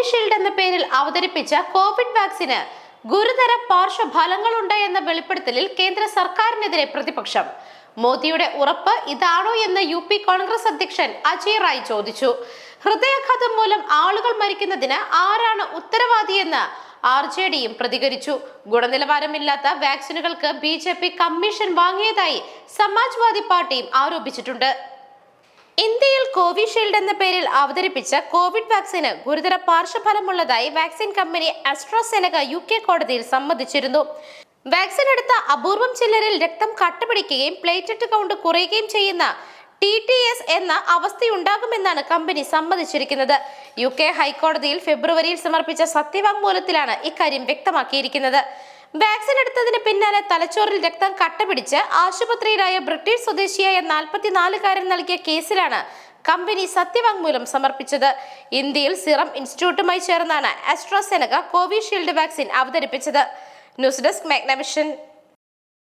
Covishield എന്ന പേരിൽ അവതരിപ്പിച്ച കോവിഡ് വാക്സിന് ഗുരുതര പാർശ്വഫലങ്ങളുണ്ട് എന്ന വെളിപ്പെടുത്തലിൽ കേന്ദ്ര സർക്കാരിനെതിരെ പ്രതിപക്ഷം. മോദിയുടെ ഉറപ്പ് ഇതാണോ എന്ന് യു പി കോൺഗ്രസ് അധ്യക്ഷൻ അജയ് റായ് ചോദിച്ചു. ഹൃദയാഘാതം മൂലം ആളുകൾ മരിക്കുന്നതിന് ആരാണ് ഉത്തരവാദിയെന്ന് ആർ ജെ ഡിയും പ്രതികരിച്ചു. ഗുണനിലവാരമില്ലാത്ത വാക്സിനുകൾക്ക് ബി ജെ പി കമ്മീഷൻ വാങ്ങിയതായി സമാജ്വാദി പാർട്ടിയും ആരോപിച്ചിട്ടുണ്ട്. ഇന്ത്യയിൽ കോവിഷീൽഡ് എന്ന പേരിൽ അവതരിപ്പിച്ച കോവിഡ് വാക്സിന് ഗുരുതര പാർശ്വഫലമുള്ളതായി vaccine company AstraZeneca U K കോടതിയിൽ സമ്മതിച്ചിരുന്നു. വാക്സിൻ എടുത്ത അപൂർവം ചിലരിൽ രക്തം കട്ടപിടിക്കുകയും പ്ലേറ്റ്ലെറ്റ് കൗണ്ട് കുറയുകയും ചെയ്യുന്ന ടി ടി എസ് എന്ന അവസ്ഥയുണ്ടാകുമെന്നാണ് കമ്പനി സമ്മതിച്ചിരിക്കുന്നത്. യു കെ ഹൈക്കോടതിയിൽ ഫെബ്രുവരിയിൽ സമർപ്പിച്ച സത്യവാങ്മൂലത്തിലാണ് ഇക്കാര്യം വ്യക്തമാക്കിയിരിക്കുന്നത്. വാക്സിൻ എടുത്തതിന് പിന്നാലെ തലച്ചോറിൽ രക്തം കട്ടപിടിച്ച് ആശുപത്രിയിലായ ബ്രിട്ടീഷ് സ്വദേശിയായ നാൽപ്പത്തിനാലുകാരൻ നൽകിയ കേസിലാണ് കമ്പനി സത്യവാങ്മൂലം സമർപ്പിച്ചത്. ഇന്ത്യയിൽ സിറം ഇൻസ്റ്റിറ്റ്യൂട്ടുമായി ചേർന്നാണ് അസ്ട്രോസെനക കോവിഷീൽഡ് വാക്സിൻ അവതരിപ്പിച്ചത്. News desk Magnavision.